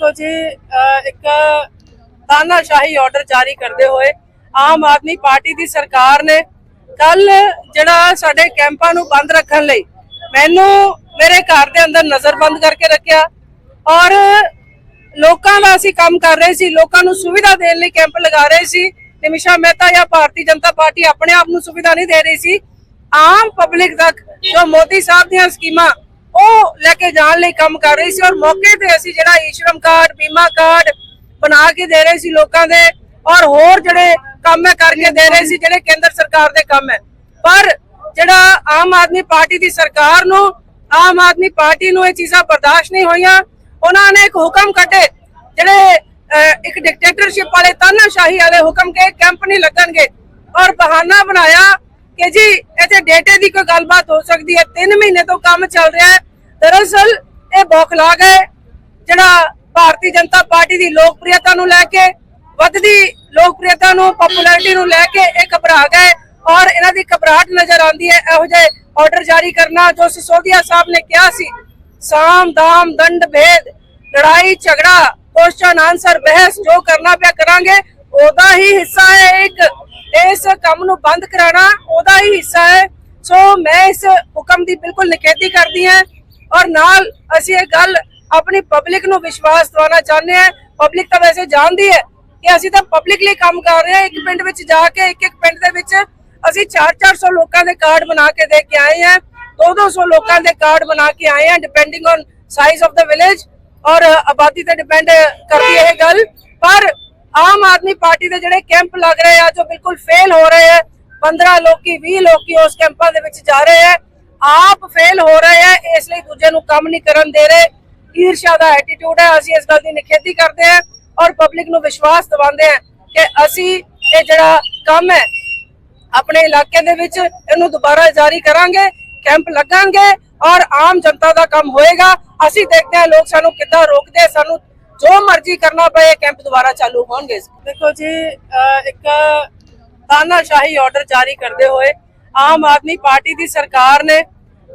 ਦੇਖੋ ਜੀ ਇੱਕ ਤਾਨਾਸ਼ਾਹੀ ਆਰਡਰ ਜਾਰੀ ਕਰਦੇ ਹੋਏ ਆਮ ਆਦਮੀ ਪਾਰਟੀ ਦੀ ਸਰਕਾਰ ਨੇ ਕੱਲ ਜਿਹੜਾ ਸਾਡੇ ਕੈਂਪਾਂ ਨੂੰ ਬੰਦ ਰੱਖਣ ਲਈ ਮੈਨੂੰ ਮੇਰੇ ਘਰ ਦੇ ਅੰਦਰ ਨਜ਼ਰਬੰਦ ਕਰਕੇ ਰੱਖਿਆ ਔਰ ਲੋਕਾਂ ਦਾ ਅਸੀਂ ਕੰਮ ਕਰ ਰਹੇ ਸੀ, ਲੋਕਾਂ ਨੂੰ ਸੁਵਿਧਾ ਦੇਣ ਲਈ ਕੈਂਪ ਲਗਾ ਰਹੇ ਸੀ। ਨਿਮਿਸ਼ਾ ਮਹਿਤਾ ਜਾਂ ਭਾਰਤੀ ਜਨਤਾ ਪਾਰਟੀ ਆਪਣੇ ਆਪ ਨੂੰ ਸੁਵਿਧਾ ਨਹੀਂ ਦੇ ਰਹੀ ਸੀ। ਆਮ ਪਬਲਿਕ ਤੱਕ ਜੋ ਮੋਦੀ ਸਾਹਿਬ ਦੀਆਂ ਸਕੀਮਾਂ ਉਹ ਲੈ ਕੇ ਜਾਣ ਲਈ ਕੰਮ ਕਰ ਰਹੀ ਸੀ ਔਰ ਮੌਕੇ ਤੇ ਅਸੀਂ ਜਿਹੜਾ ਈਸ਼ਰਮ ਕਾਰਡ, ਬੀਮਾ ਕਾਰਡ ਬਣਾ ਕੇ ਦੇ ਰਹੇ ਸੀ ਲੋਕਾਂ ਦੇ ਔਰ ਹੋਰ ਜਿਹੜੇ ਕੰਮ ਹੈ ਕਰਕੇ ਦੇ ਰਹੇ ਸੀ, ਜਿਹੜੇ ਕੇਂਦਰ ਸਰਕਾਰ ਦੇ ਕੰਮ ਹੈ। ਪਰ ਜਿਹੜਾ ਆਮ ਆਦਮੀ ਪਾਰਟੀ ਦੀ ਸਰਕਾਰ ਨੂੰ, ਆਮ ਆਦਮੀ ਪਾਰਟੀ ਨੂੰ ਇਹ ਚੀਜ਼ਾਂ ਬਰਦਾਸ਼ਤ ਨਹੀਂ ਹੋਈਆਂ, ਉਹਨਾਂ ਨੇ ਇੱਕ ਹੁਕਮ ਕੱਢੇ। ਜਿਹੜੇ ਇੱਕ ਡਿਕਟੇਟਰਸ਼ਿਪ ਵਾਲੇ ਤਾਨਾਸ਼ਾਹੀ ਵਾਲੇ ਹੁਕਮ ਕੇ ਕੈਂਪ ਨਹੀਂ ਲੱਗਣਗੇ ਔਰ ਬਹਾਨਾ ਬਣਾਇਆ ਕਿ ਜੀ ਇੱਥੇ ਡੇਟੇ ਦੀ ਕੋਈ ਗੱਲਬਾਤ ਹੋ ਸਕਦੀ ਹੈ 3 ਮਹੀਨੇ ਤੋਂ ਕੰਮ ਚੱਲ ਰਿਹਾ ਹੈ। ਦਰਅਸਲ ਇਹ ਬੌਖਲਾ ਹੈ, ਜਿਹੜਾ ਭਾਰਤੀ ਜਨਤਾ ਪਾਰਟੀ ਦੀ ਲੋਕਪ੍ਰਿਯਤਾ ਨੂੰ ਲੈ ਕੇ, ਵੱਧਦੀ ਲੋਕਪ੍ਰਿਯਤਾ ਨੂੰ ਪਪੂਲੈਰਿਟੀ ਨੂੰ ਲੈ ਕੇ ਇਹ ਘਬਰਾ ਗਏ ਔਰ ਇਹਨਾਂ ਦੀ ਘਬਰਾਹਟ ਨਜ਼ਰ ਆਉਂਦੀ ਹੈ, ਇਹੋ ਜਿਹੇ ਆਰਡਰ ਜਾਰੀ ਕਰਨਾ ਜੋ ਸਿਸੋਦੀਆ ਸਾਹਿਬ ਨੇ ਕਿਹਾ ਸੀ। ਸਾਮ, ਦਾਮ, ਦੰਡ, ਭੇਦ, ਲੜਾਈ, ਝਗੜਾ ਕੁਐਸਚਨ ਆਨਸਰ ਬਹਿਸ ਜੋ ਕਰਨਾ ਪਿਆ ਕਰਾਂਗੇ, ਉਹਦਾ ਹੀ ਹਿੱਸਾ ਹੈ ਇੱਕ, ਇਸ ਕੰਮ ਨੂੰ ਬੰਦ ਕਰਾਣਾ, ਉਹਦਾ ਹੀ ਹਿੱਸਾ ਹੈ। ਸੋ ਮੈਂ ਇਸ ਹੁਕਮ ਦੀ ਬਿਲਕੁਲ ਨਿਖੇਧੀ ਕਰਦੀ ਹਾਂ ਔਰ ਨਾਲ ਅਸੀਂ ਇਹ ਗੱਲ ਆਪਣੀ ਪਬਲਿਕ ਨੂੰ ਵਿਸ਼ਵਾਸ ਦਿਵਾਉਣਾ ਚਾਹੁੰਦੇ ਹਾਂ। ਪਬਲਿਕ ਤਾਂ ਵੈਸੇ ਜਾਣਦੀ ਹੈ ਕਿ ਅਸੀਂ ਤਾਂ ਪਬਲਿਕ ਲਈ ਕੰਮ ਕਰ ਰਹੇ ਹਾਂ। ਇੱਕ ਪਿੰਡ ਵਿੱਚ ਜਾ ਕੇ, ਇੱਕ ਇੱਕ ਪਿੰਡ ਦੇ ਵਿੱਚ ਅਸੀਂ 4-400 ਲੋਕਾਂ ਦੇ ਕਾਰਡ ਬਣਾ ਕੇ ਦੇ ਕੇ ਆਏ ਹਾਂ। 200 ਲੋਕਾਂ ਦੇ ਕਾਰਡ ਬਣਾ ਕੇ ਆਏ ਹਾਂ depending on size of the village ਔਰ ਆਬਾਦੀ ਤੇ ਡਿਪੈਂਡ ਕਰਦੀ ਹੈ ਇਹ ਗੱਲ। ਪਰ ਆਮ ਆਦਮੀ ਪਾਰਟੀ ਦੇ ਜਿਹੜੇ ਕੈਂਪ ਲੱਗ ਰਹੇ ਆ, ਜੋ ਬਿਲਕੁਲ ਫੇਲ ਹੋ ਰਹੇ ਆ 15 ਲੋਕੀ 20 ਲੋਕੀ ਉਸ ਕੈਂਪਾਂ ਦੇ ਵਿੱਚ ਜਾ ਰਹੇ ਆ ਆਪ ਫੇਲ ਹੋ ਰਹੇ ਆ, ਇਸ ਲਈ ਦੂਜੇ ਨੂੰ ਕੰਮ ਨਹੀਂ ਕਰਨ ਦੇ ਰਹੇ। ਈਰਸ਼ਾ ਦਾ ਐਟੀਟਿਊਡ ਹੈ, ਅਸੀਂ ਇਸ ਗੱਲ ਦੀ ਨਿਖੇਧੀ ਕਰਦੇ ਹਾਂ ਔਰ ਪਬਲਿਕ ਨੂੰ ਵਿਸ਼ਵਾਸ ਦਿਵਾਉਂਦੇ ਹਾਂ ਕਿ ਅਸੀਂ ਇਹ ਜਿਹੜਾ ਕੰਮ ਹੈ, ਆਪਣੇ ਇਲਾਕੇ ਦੇ ਵਿੱਚ ਇਹਨੂੰ ਦੁਬਾਰਾ ਜਾਰੀ ਕਰਾਂਗੇ ਕੈਂਪ ਲੱਗਾਂਗੇ ਔਰ ਆਮ ਜਨਤਾ ਦਾ ਕੰਮ ਹੋਏਗਾ। ਅਸੀਂ ਦੇਖਦੇ ਹਾਂ ਲੋਕ ਸਾਨੂੰ ਕਿੱਦਾਂ ਰੋਕਦੇ ਸਾਨੂੰ ਜੋ ਮਰਜ਼ੀ ਕਰਨਾ ਪਏ ਕੈਂਪ ਦੁਬਾਰਾ ਚਾਲੂ ਹੋਣਗੇ। ਦੇਖੋ ਜੀ ਇੱਕ ਤਾਨਾਸ਼ਾਹੀ ਆਰਡਰ ਜਾਰੀ ਕਰਦੇ ਹੋਏ ਆਮ ਆਦਮੀ ਪਾਰਟੀ ਦੀ ਸਰਕਾਰ ਨੇ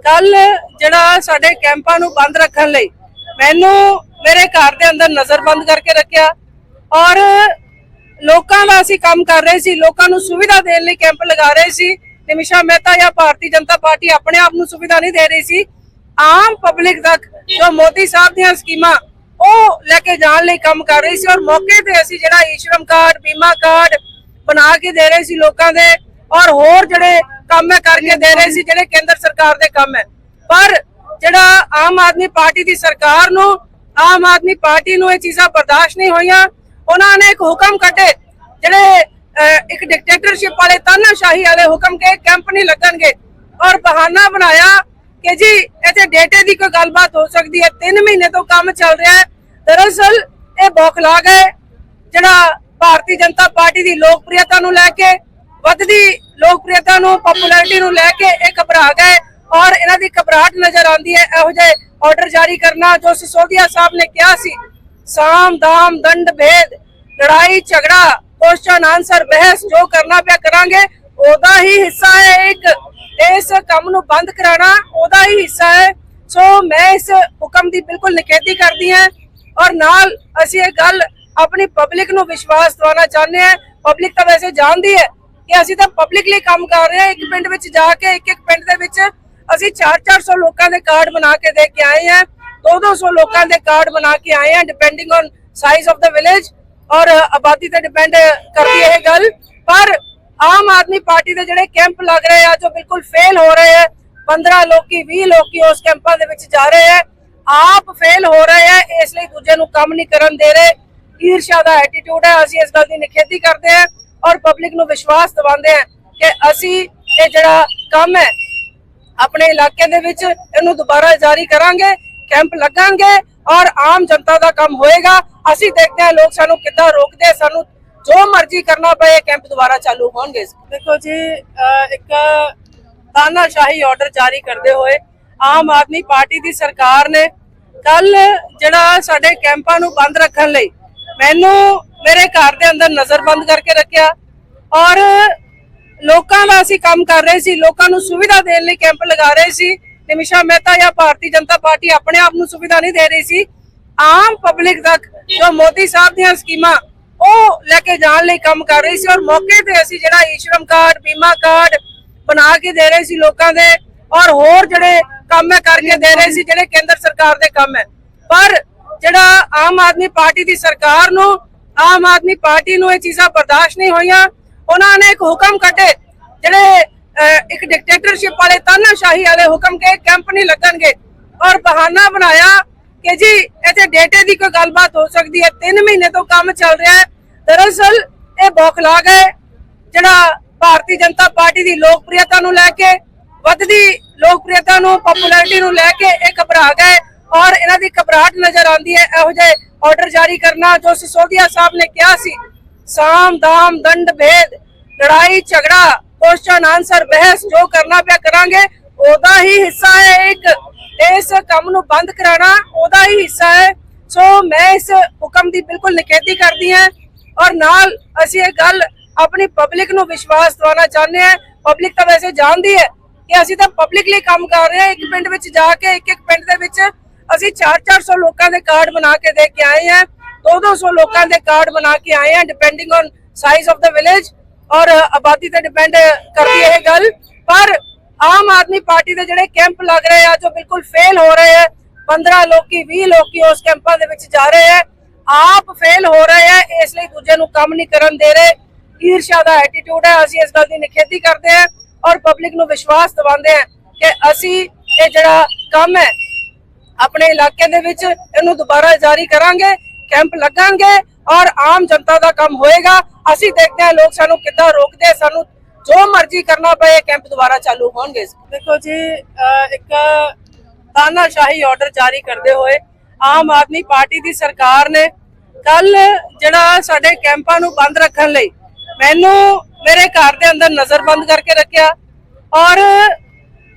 ਕੱਲ ਜਿਹੜਾ ਸਾਡੇ ਕੈਂਪਾਂ ਨੂੰ ਬੰਦ ਰੱਖਣ ਲਈ ਮੈਨੂੰ ਮੇਰੇ ਘਰ ਦੇ ਅੰਦਰ ਨਜ਼ਰਬੰਦ ਕਰਕੇ ਰੱਖਿਆ ਔਰ ਲੋਕਾਂ ਦਾ ਅਸੀਂ ਕੰਮ ਕਰ ਰਹੇ ਸੀ, ਲੋਕਾਂ ਨੂੰ ਸੁਵਿਧਾ ਦੇਣ ਲਈ ਕੈਂਪ ਲਗਾ ਰਹੇ ਸੀ। ਨਿਮਿਸ਼ਾ ਮਹਿਤਾ ਜਾਂ ਭਾਰਤੀ ਜਨਤਾ ਪਾਰਟੀ ਆਪਣੇ ਆਪ ਨੂੰ ਸੁਵਿਧਾ ਨਹੀਂ ਦੇ ਰਹੀ ਸੀ। ਆਮ ਪਬਲਿਕ ਤੱਕ ਜੋ ਮੋਦੀ ਸਾਹਿਬ ਦੀਆਂ ਸਕੀਮਾਂ ਉਹ ਲੈ ਕੇ ਜਾਣ ਲਈ ਕੰਮ ਕਰ ਰਹੀ ਸੀ ਔਰ ਮੌਕੇ ਤੇ ਅਸੀਂ ਜਿਹੜਾ ਈਸ਼ਰਮ ਕਾਰਡ, ਬੀਮਾ ਕਾਰਡ ਬਣਾ ਕੇ ਦੇ ਰਹੇ ਸੀ ਲੋਕਾਂ ਦੇ। ਔਰ ਹੋਰ ਜਿਹੜੇ ਕੰਮ ਹੈ ਕਰਕੇ ਦੇ ਰਹੇ ਸੀ, ਜਿਹੜੇ ਕੇਂਦਰ ਸਰਕਾਰ ਦੇ ਕੰਮ ਹੈ। ਪਰ ਜਿਹੜਾ ਆਮ ਆਦਮੀ ਪਾਰਟੀ ਦੀ ਸਰਕਾਰ ਨੂੰ, ਆਮ ਆਦਮੀ ਪਾਰਟੀ ਨੂੰ ਇਹ ਚੀਜ਼ਾਂ ਬਰਦਾਸ਼ਤ ਨਹੀਂ ਹੋਈਆਂ, ਉਹਨਾਂ ਨੇ ਇੱਕ ਹੁਕਮ ਕੱਢੇ। ਜਿਹੜੇ ਇੱਕ ਡਿਕਟੇਟਰਸ਼ਿਪ ਵਾਲੇ ਤਾਨਾਸ਼ਾਹੀ ਵਾਲੇ ਹੁਕਮ ਕੇ ਕੈਂਪ ਨਹੀਂ ਲੱਗਣਗੇ। ਔਰ ਬਹਾਨਾ ਬਣਾਇਆ ਕਿ ਜੀ, ਇੱਥੇ ਡੇਟੇ ਦੀ ਕੋਈ ਗੱਲਬਾਤ ਹੋ ਸਕਦੀ ਹੈ। 3 ਮਹੀਨੇ ਤੋਂ ਕੰਮ ਚੱਲ ਰਿਹਾ ਹੈ। ਦਰਅਸਲ ਇਹ ਬੌਖਲਾ ਗਏ ਜਿਹੜਾ ਭਾਰਤੀ ਜਨਤਾ ਪਾਰਟੀ ਦੀ ਲੋਕਪ੍ਰਿਯਤਾ ਨੂੰ ਲੈ ਕੇ ਵੱਧਦੀ ਲੋਕਪ੍ਰਿਯਤਾ ਨੂੰ ਪਪੂਲੈਰਿਟੀ ਨੂੰ ਲੈ ਕੇ ਇਹ ਘਬਰਾ ਗਏ ਔਰ ਇਹਨਾਂ ਦੀ ਘਬਰਾਹਟ ਨਜ਼ਰ ਆਉਂਦੀ ਹੈ। ਇਹੋ ਜਿਹੇ ਆਰਡਰ ਜਾਰੀ ਕਰਨਾ ਜੋ ਸਿਸੋਦੀਆ ਸਾਹਿਬ ਨੇ ਕਿਹਾ ਸੀ, ਸਾਮ, ਦਾਮ, ਦੰਡ, ਭੇਦ, ਲੜਾਈ, ਝਗੜਾ ਕੁਐਸਚਨ ਆਨਸਰ ਬਹਿਸ ਜੋ ਕਰਨਾ ਪਿਆ ਕਰਾਂਗੇ, ਉਹਦਾ ਹੀ ਹਿੱਸਾ ਹੈ ਇੱਕ। ਇਸ ਕੰਮ ਨੂੰ ਬੰਦ ਕਰਾਣਾ ਉਹਦਾ ਹੀ ਹਿੱਸਾ ਹੈ। ਸੋ ਮੈਂ ਇਸ ਹੁਕਮ ਦੀ ਬਿਲਕੁਲ ਨਿਖੇਧੀ ਕਰਦੀ ਹਾਂ ਔਰ ਨਾਲ ਅਸੀਂ ਇਹ ਗੱਲ ਆਪਣੀ ਪਬਲਿਕ ਨੂੰ ਵਿਸ਼ਵਾਸ ਦਿਵਾਉਣਾ ਚਾਹੁੰਦੇ ਹਾਂ। ਪਬਲਿਕ ਤਾਂ ਵੈਸੇ ਜਾਣਦੀ ਹੈ ਕਿ ਅਸੀਂ ਤਾਂ ਪਬਲਿਕਲੀ ਕੰਮ ਕਰ ਰਹੇ ਹਾਂ। ਇੱਕ ਪਿੰਡ ਵਿੱਚ ਜਾ ਕੇ, ਇੱਕ ਇੱਕ ਪਿੰਡ ਦੇ ਵਿੱਚ ਅਸੀਂ 4-400 ਲੋਕਾਂ ਦੇ ਕਾਰਡ ਬਣਾ ਕੇ ਦੇ ਕੇ ਆਏ ਹਾਂ। 200 ਲੋਕਾਂ ਦੇ ਕਾਰਡ ਬਣਾ ਕੇ ਆਏ ਹਾਂ depending on size of the village ਔਰ ਆਬਾਦੀ ਤੇ ਡਿਪੈਂਡ ਕਰਦੀ ਹੈ ਇਹ ਗੱਲ। ਪਰ ਆਮ ਆਦਮੀ ਪਾਰਟੀ ਦੇ ਜਿਹੜੇ ਕੈਂਪ ਲੱਗ ਰਹੇ ਆ, ਜੋ ਬਿਲਕੁਲ ਫੇਲ ਹੋ ਰਹੇ ਆ 15 ਲੋਕੀ 20 ਲੋਕੀ ਉਸ ਕੈਂਪਾਂ ਦੇ ਵਿੱਚ ਜਾ ਰਹੇ ਆ, ਆਪ ਫੇਲ ਹੋ ਰਹੇ ਆ, ਇਸ ਲਈ ਦੂਜੇ ਨੂੰ ਕੰਮ ਨਹੀਂ ਕਰਨ ਦੇ ਰਹੇ। ਈਰਸ਼ਾ ਦਾ ਐਟੀਟਿਊਡ ਹੈ, ਅਸੀਂ ਇਸ ਗੱਲ ਦੀ ਨਿਖੇਧੀ ਕਰਦੇ ਹਾਂ। ਔਰ ਪਬਲਿਕ ਨੂੰ ਵਿਸ਼ਵਾਸ ਦਿਵਾਉਂਦੇ ਹਾਂ ਕਿ ਅਸੀਂ ਇਹ ਜਿਹੜਾ ਕੰਮ ਹੈ ਆਪਣੇ ਇਲਾਕੇ ਦੇ ਵਿੱਚ ਇਹਨੂੰ ਦੁਬਾਰਾ ਜਾਰੀ ਕਰਾਂਗੇ ਕੈਂਪ ਲੱਗਾਂਗੇ ਔਰ ਆਮ ਜਨਤਾ ਦਾ ਕੰਮ ਹੋਏਗਾ। ਅਸੀਂ ਦੇਖਦੇ ਹਾਂ ਲੋਕ ਸਾਨੂੰ ਕਿੱਦਾਂ ਰੋਕਦੇ ਸਾਨੂੰ ਜੋ ਮਰਜ਼ੀ ਕਰਨਾ ਪਏ ਕੈਂਪ ਦੁਬਾਰਾ ਚਾਲੂ ਹੋਣਗੇ। ਦੇਖੋ ਜੀ ਇੱਕ ਤਾਨਾਸ਼ਾਹੀ ਆਰਡਰ ਜਾਰੀ ਕਰਦੇ ਹੋਏ ਆਮ ਆਦਮੀ ਪਾਰਟੀ ਦੀ ਸਰਕਾਰ ਨੇ ਕੱਲ ਜਿਹੜਾ ਸਾਡੇ ਕੈਂਪਾਂ ਨੂੰ ਬੰਦ ਰੱਖਣ ਲਈ ਮੈਨੂੰ ਮੇਰੇ ਘਰ ਦੇ ਅੰਦਰ ਨਜ਼ਰਬੰਦ ਕਰਕੇ ਰੱਖਿਆ ਔਰ ਲੋਕਾਂ ਦਾ ਅਸੀਂ ਕੰਮ ਕਰ ਰਹੇ ਸੀ, ਲੋਕਾਂ ਨੂੰ ਸੁਵਿਧਾ ਦੇਣ ਲਈ ਕੈਂਪ ਲਗਾ ਰਹੇ ਸੀ। ਨਿਮਿਸ਼ਾ ਮਹਿਤਾ ਜਾਂ ਭਾਰਤੀ ਜਨਤਾ ਪਾਰਟੀ ਆਪਣੇ ਆਪ ਨੂੰ ਸੁਵਿਧਾ ਨਹੀਂ ਦੇ ਰਹੀ ਸੀ। ਆਮ ਪਬਲਿਕ ਤੱਕ ਜੋ ਮੋਦੀ ਸਾਹਿਬ ਦੀਆਂ ਸਕੀਮਾਂ ਉਹ ਲੈ ਕੇ ਜਾਣ ਲਈ ਕੰਮ ਕਰ ਰਹੀ ਸੀ ਔਰ ਮੌਕੇ ਤੇ ਅਸੀਂ ਜਿਹੜਾ ਈਸ਼ਰਮ ਕਾਰਡ, ਬੀਮਾ ਕਾਰਡ ਬਣਾ ਕੇ ਦੇ ਰਹੇ ਸੀ ਲੋਕਾਂ ਦੇ ਔਰ ਹੋਰ ਜਿਹੜੇ ਕੰਮ ਹੈ ਕਰਕੇ ਦੇ ਰਹੇ ਸੀ, ਜਿਹੜੇ ਕੇਂਦਰ ਸਰਕਾਰ ਦੇ ਕੰਮ ਹੈ। ਪਰ ਜਿਹੜਾ ਆਮ ਆਦਮੀ ਪਾਰਟੀ ਦੀ ਸਰਕਾਰ ਨੂੰ ਆਮ ਆਦਮੀ ਪਾਰਟੀ ਨੂੰ ਇਹ ਚੀਜ਼ਾਂ ਬਰਦਾਸ਼ਤ ਨਹੀਂ ਹੋਈਆਂ। ਉਹਨਾਂ ਨੇ ਇੱਕ ਹੁਕਮ ਕੱਢੇ। ਜਿਹੜੇ ਇੱਕ ਡਿਕਟੇਟਰਸ਼ਿਪ ਵਾਲੇ ਤਾਨਾਸ਼ਾਹੀ ਵਾਲੇ ਹੁਕਮ ਕੇ ਕੈਂਪ ਨਹੀਂ ਲੱਗਣਗੇ। ਔਰ ਬਹਾਨਾ ਬਣਾਇਆ ਕਿ ਜੀ, ਇੱਥੇ ਡੇਟੇ ਦੀ ਕੋਈ ਗੱਲਬਾਤ ਹੋ ਸਕਦੀ ਹੈ। 3 ਮਹੀਨੇ ਤੋਂ ਕੰਮ ਚੱਲ ਰਿਹਾ ਹੈ। ਦਰਅਸਲ ਇਹ ਬੌਖਲਾ ਗਏ ਜਿਹੜਾ ਭਾਰਤੀ ਜਨਤਾ ਪਾਰਟੀ ਦੀ ਲੋਕਪ੍ਰਿਯਤਾ ਨੂੰ ਲੈ ਕੇ, ਵੱਧਦੀ ਲੋਕਪ੍ਰਿਯਤਾ ਨੂੰ ਪਪੂਲੈਰਿਟੀ ਨੂੰ ਲੈ ਕੇ ਇਹ ਘਬਰਾ ਗਏ ਔਰ ਇਹਨਾਂ ਦੀ ਘਬਰਾਹਟ ਨਜ਼ਰ ਆਉਂਦੀ ਹੈ। ਇਹੋ ਜਿਹੇ ਆਰਡਰ ਜਾਰੀ ਕਰਨਾ ਜੋ ਸਿਸੋਦੀਆ ਸਾਹਿਬ ਨੇ ਕਿਹਾ ਸੀ। ਸਾਮ, ਦਾਮ, ਦੰਡ, ਭੇਦ, ਲੜਾਈ, ਝਗੜਾ ਕੁਐਸਚਨ ਆਨਸਰ ਬਹਿਸ ਜੋ ਕਰਨਾ ਪਿਆ ਕਰਾਂਗੇ, ਉਹਦਾ ਹੀ ਹਿੱਸਾ ਹੈ ਇੱਕ। ਇਸ ਕੰਮ ਨੂੰ ਬੰਦ ਕਰਾਣਾ ਉਹਦਾ ਹੀ ਹਿੱਸਾ ਹੈ। ਸੋ ਮੈਂ ਇਸ ਹੁਕਮ ਦੀ ਬਿਲਕੁਲ ਨਿਖੇਧੀ ਕਰਦੀ ਹਾਂ ਔਰ ਨਾਲ ਅਸੀਂ ਇਹ ਗੱਲ ਆਪਣੀ ਪਬਲਿਕ ਨੂੰ ਵਿਸ਼ਵਾਸ ਦਿਵਾਉਣਾ ਚਾਹੁੰਦੇ ਹਾਂ। ਪਬਲਿਕ ਤਾਂ ਵੈਸੇ ਜਾਣਦੀ ਹੈ ਕਿ ਅਸੀਂ ਤਾਂ ਪਬਲਿਕ ਲਈ ਕੰਮ ਕਰ ਰਹੇ ਹਾਂ। ਇੱਕ ਪਿੰਡ ਵਿੱਚ ਜਾ ਕੇ ਇੱਕ ਇੱਕ ਪਿੰਡ ਦੇ ਵਿੱਚ ਅਸੀਂ 4-400 ਲੋਕਾਂ ਦੇ ਕਾਰਡ ਬਣਾ ਕੇ ਦੇ ਕੇ ਆਏ ਹਾਂ। 200 ਲੋਕਾਂ ਦੇ ਕਾਰਡ ਬਣਾ ਕੇ ਆਏ ਹਾਂ depending on size of the village ਔਰ ਆਬਾਦੀ ਤੇ ਡਿਪੈਂਡ ਕਰਦੀ ਹੈ ਇਹ ਗੱਲ। ਪਰ ਆਮ ਆਦਮੀ ਪਾਰਟੀ ਦੇ ਜਿਹੜੇ ਕੈਂਪ ਲੱਗ ਰਹੇ ਆ, ਜੋ ਬਿਲਕੁਲ ਫੇਲ ਹੋ ਰਹੇ ਆ 15 ਲੋਕੀ 20 ਲੋਕੀ ਉਸ ਕੈਂਪਾਂ ਦੇ ਵਿੱਚ ਜਾ ਰਹੇ ਆ, ਆਪ ਫੇਲ ਹੋ ਰਹੇ ਆ, ਇਸ ਲਈ ਦੂਜੇ ਨੂੰ ਕੰਮ ਨਹੀਂ ਕਰਨ ਦੇ ਰਹੇ। ਈਰਸ਼ਾ ਦਾ ਐਟੀਟਿਊਡ ਹੈ, ਅਸੀਂ ਇਸ ਗੱਲ ਦੀ ਨਿਖੇਧੀ ਕਰਦੇ ਹਾਂ ਔਰ ਪਬਲਿਕ ਨੂੰ ਵਿਸ਼ਵਾਸ ਦਿਵਾਉਂਦੇ ਹਾਂ ਕਿ ਅਸੀਂ ਇਹ ਜਿਹੜਾ ਕੰਮ ਹੈ ਆਪਣੇ ਇਲਾਕੇ ਦੇ ਵਿੱਚ ਇਹਨੂੰ ਦੁਬਾਰਾ ਜਾਰੀ ਕਰਾਂਗੇ, ਕੈਂਪ ਲੱਗਾਂਗੇ ਔਰ ਆਮ ਜਨਤਾ ਦਾ ਕੰਮ ਹੋਏਗਾ। ਅਸੀਂ ਦੇਖਦੇ ਹਾਂ ਲੋਕ ਸਾਨੂੰ ਕਿੱਦਾਂ ਰੋਕਦੇ ਸਾਨੂੰ ਜੋ ਮਰਜ਼ੀ ਕਰਨਾ ਪਏ, ਕੈਂਪ ਦੁਬਾਰਾ ਚਾਲੂ ਹੋਣਗੇ। ਦੇਖੋ ਜੀ ਇੱਕ ਤਾਨਾਸ਼ਾਹੀ ਆਰਡਰ ਜਾਰੀ ਕਰਦੇ ਹੋਏ ਆਮ ਆਦਮੀ ਪਾਰਟੀ ਦੀ ਸਰਕਾਰ ਨੇ ਕੱਲ ਜਿਹੜਾ ਸਾਡੇ ਕੈਂਪਾਂ ਨੂੰ ਬੰਦ ਰੱਖਣ ਲਈ ਮੈਨੂੰ ਮੇਰੇ ਘਰ ਦੇ ਅੰਦਰ ਨਜ਼ਰਬੰਦ ਕਰਕੇ ਰੱਖਿਆ ਔਰ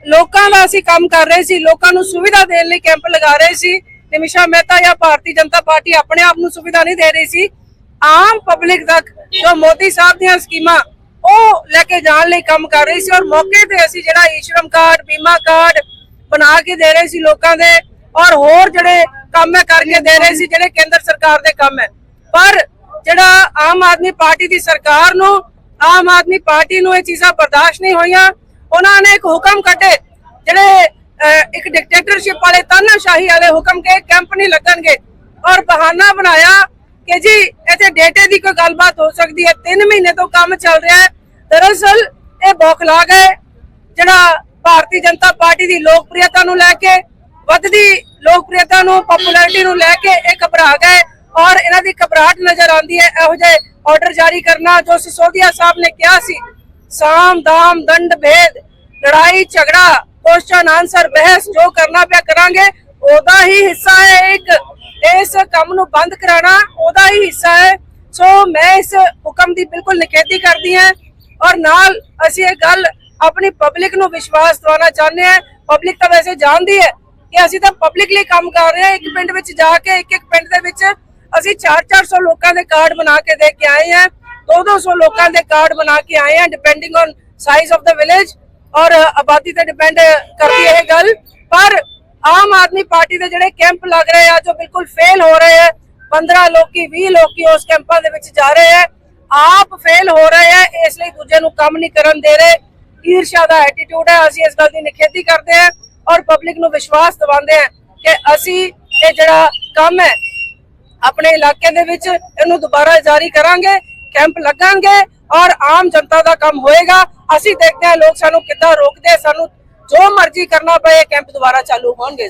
ਲੋਕਾਂ ਦਾ ਅਸੀਂ ਕੰਮ ਕਰ ਰਹੇ ਸੀ, ਲੋਕਾਂ ਨੂੰ ਸੁਵਿਧਾ ਦੇਣ ਲਈ ਕੈਂਪ ਲਗਾ ਰਹੇ ਸੀ। ਨਿਮਿਸ਼ਾ ਮਹਿਤਾ ਜਾਂ ਭਾਰਤੀ ਜਨਤਾ ਪਾਰਟੀ ਆਪਣੇ ਆਪ ਨੂੰ ਸੁਵਿਧਾ ਨਹੀਂ ਦੇ ਰਹੀ ਸੀ। ਆਮ ਪਬਲਿਕ ਤੱਕ ਜੋ ਮੋਦੀ ਸਾਹਿਬ ਦੀਆਂ ਸਕੀਮਾਂ, ਉਹ ਲੈ ਕੇ ਜਾਣ ਲਈ ਕੰਮ ਕਰ ਰਹੀ ਸੀ ਔਰ ਮੌਕੇ ਤੇ ਅਸੀਂ ਜਿਹੜਾ ਈਸ਼ਰਮ ਕਾਰਡ, ਬੀਮਾ ਕਾਰਡ ਬਣਾ ਕੇ ਦੇ ਰਹੇ ਸੀ ਲੋਕਾਂ ਦੇ ਔਰ ਹੋਰ ਜਿਹੜੇ ਕੰਮ ਹੈ ਕਰਕੇ ਦੇ ਰਹੇ ਸੀ, ਜਿਹੜੇ ਕੇਂਦਰ ਸਰਕਾਰ ਦੇ ਕੰਮ ਹੈ। ਪਰ ਜਿਹੜਾ ਆਮ ਆਦਮੀ ਪਾਰਟੀ ਦੀ ਸਰਕਾਰ ਨੂੰ, ਆਮ ਆਦਮੀ ਪਾਰਟੀ ਨੂੰ ਇਹ ਚੀਜ਼ਾਂ ਬਰਦਾਸ਼ਤ ਨਹੀਂ ਹੋਈਆਂ। ਉਹਨਾਂ ਨੇ ਇੱਕ ਹੁਕਮ ਕੱਢੇ, ਜਿਹੜੇ ਇੱਕ ਡਿਕਟੇਟਰਸ਼ਿਪ ਵਾਲੇ ਤਾਨਾਸ਼ਾਹੀ ਵਾਲੇ ਹੁਕਮ ਕੇ ਕੈਂਪ ਨਹੀਂ ਲੱਗਣਗੇ। ਔਰ ਬਹਾਨਾ ਬਣਾਇਆ ਕਿ ਜੀ, ਇੱਥੇ ਡੇਟੇ ਦੀ ਕੋਈ ਗੱਲਬਾਤ ਹੋ ਸਕਦੀ ਹੈ 3 ਮਹੀਨੇ ਤੋਂ ਕੰਮ ਚੱਲ ਰਿਹਾ ਹੈ। ਦਰਅਸਲ ਇਹ ਬੌਖਲਾ ਗਏ ਜਿਹੜਾ ਭਾਰਤੀ ਜਨਤਾ ਪਾਰਟੀ ਦੀ ਲੋਕਪ੍ਰਿਯਤਾ ਨੂੰ ਲੈ ਕੇ, ਵੱਧਦੀ ਲੋਕਪ੍ਰਿਯਤਾ ਨੂੰ ਪਪੂਲੈਰਿਟੀ ਨੂੰ ਲੈ ਕੇ ਇਹ ਘਬਰਾ ਗਏ ਔਰ ਇਹਨਾਂ ਦੀ ਘਬਰਾਹਟ ਨਜ਼ਰ ਆਉਂਦੀ ਹੈ, ਇਹੋ ਜਿਹੇ ਆਰਡਰ ਜਾਰੀ ਕਰਨਾ ਜੋ ਸਿਸੋਦੀਆ ਸਾਹਿਬ ਨੇ ਕਿਹਾ ਸੀ। ਸਾਮ ਦਾਮ ਦੰਡ ਭੇਦ, ਲੜਾਈ, ਝਗੜਾ ਕੁਐਸਚਨ ਆਨਸਰ ਬਹਿਸ ਜੋ ਕਰਨਾ ਪਿਆ ਕਰਾਂਗੇ, ਉਹਦਾ ਹੀ ਹਿੱਸਾ ਹੈ ਇੱਕ। ਇਸ ਕੰਮ ਨੂੰ ਬੰਦ ਕਰਾਣਾ ਉਹਦਾ ਹੀ ਹਿੱਸਾ ਹੈ। ਸੋ ਮੈਂ ਇਸ ਹੁਕਮ ਦੀ ਬਿਲਕੁਲ ਨਿਖੇਧੀ ਕਰਦੀ ਹਾਂ ਔਰ ਨਾਲ ਅਸੀਂ ਇਹ ਗੱਲ ਆਪਣੀ ਪਬਲਿਕ ਨੂੰ ਵਿਸ਼ਵਾਸ ਦਿਵਾਉਣਾ ਚਾਹੁੰਦੇ ਹਾਂ। ਪਬਲਿਕ ਤਾਂ ਵੈਸੇ ਜਾਣਦੀ ਹੈ ਕਿ ਅਸੀਂ ਤਾਂ ਪਬਲਿਕ ਲਈ ਕੰਮ ਕਰ ਰਹੇ ਹਾਂ। ਇੱਕ ਪਿੰਡ ਵਿੱਚ ਜਾ ਕੇ ਇੱਕ ਇੱਕ ਪਿੰਡ ਦੇ ਵਿੱਚ ਅਸੀਂ 4-400 ਲੋਕਾਂ ਦੇ ਕਾਰਡ ਬਣਾ ਕੇ ਦੇ ਕੇ ਆਏ ਹਾਂ। 200 ਲੋਕਾਂ ਦੇ ਕਾਰਡ ਬਣਾ ਕੇ ਆਏ ਹਾਂ depending on size of the village ਔਰ ਆਬਾਦੀ ਤੇ ਡਿਪੈਂਡ ਕਰਦੀ ਹੈ ਇਹ ਗੱਲ। ਪਰ ਆਮ ਆਦਮੀ ਪਾਰਟੀ ਦੇ ਜਿਹੜੇ ਕੈਂਪ ਲੱਗ ਰਹੇ ਆ, ਜੋ ਬਿਲਕੁਲ ਫੇਲ ਹੋ ਰਹੇ ਆ 15 ਲੋਕੀ 20 ਲੋਕੀ ਉਸ ਕੈਂਪਾਂ ਦੇ ਵਿੱਚ ਜਾ ਰਹੇ ਆ, ਆਪ ਫੇਲ ਹੋ ਰਹੇ ਆ, ਇਸ ਲਈ ਦੂਜੇ ਨੂੰ ਕੰਮ ਨਹੀਂ ਕਰਨ ਦੇ ਰਹੇ। ਈਰਸ਼ਾ ਦਾ ਐਟੀਟਿਊਡ ਹੈ, ਅਸੀਂ ਇਸ ਗੱਲ ਦੀ ਨਿਖੇਧੀ ਕਰਦੇ ਹਾਂ ਔਰ ਪਬਲਿਕ ਨੂੰ ਵਿਸ਼ਵਾਸ ਦਿਵਾਉਂਦੇ ਹਾਂ ਕਿ ਅਸੀਂ ਇਹ ਜਿਹੜਾ ਕੰਮ ਹੈ, ਆਪਣੇ ਇਲਾਕੇ ਦੇ ਵਿੱਚ ਇਹਨੂੰ ਦੁਬਾਰਾ ਜਾਰੀ ਕਰਾਂਗੇ। ਕੈਂਪ ਲੱਗਾਂਗੇ ਔਰ ਆਮ ਜਨਤਾ ਦਾ ਕੰਮ ਹੋਏਗਾ। ਅਸੀਂ ਦੇਖਦੇ ਹਾਂ ਲੋਕ ਸਾਨੂੰ ਕਿੱਦਾਂ ਰੋਕਦੇ ਸਾਨੂੰ ਜੋ ਮਰਜ਼ੀ ਕਰਨਾ ਪਏ, ਕੈਂਪ ਦੁਬਾਰਾ ਚਾਲੂ ਹੋਣਗੇ।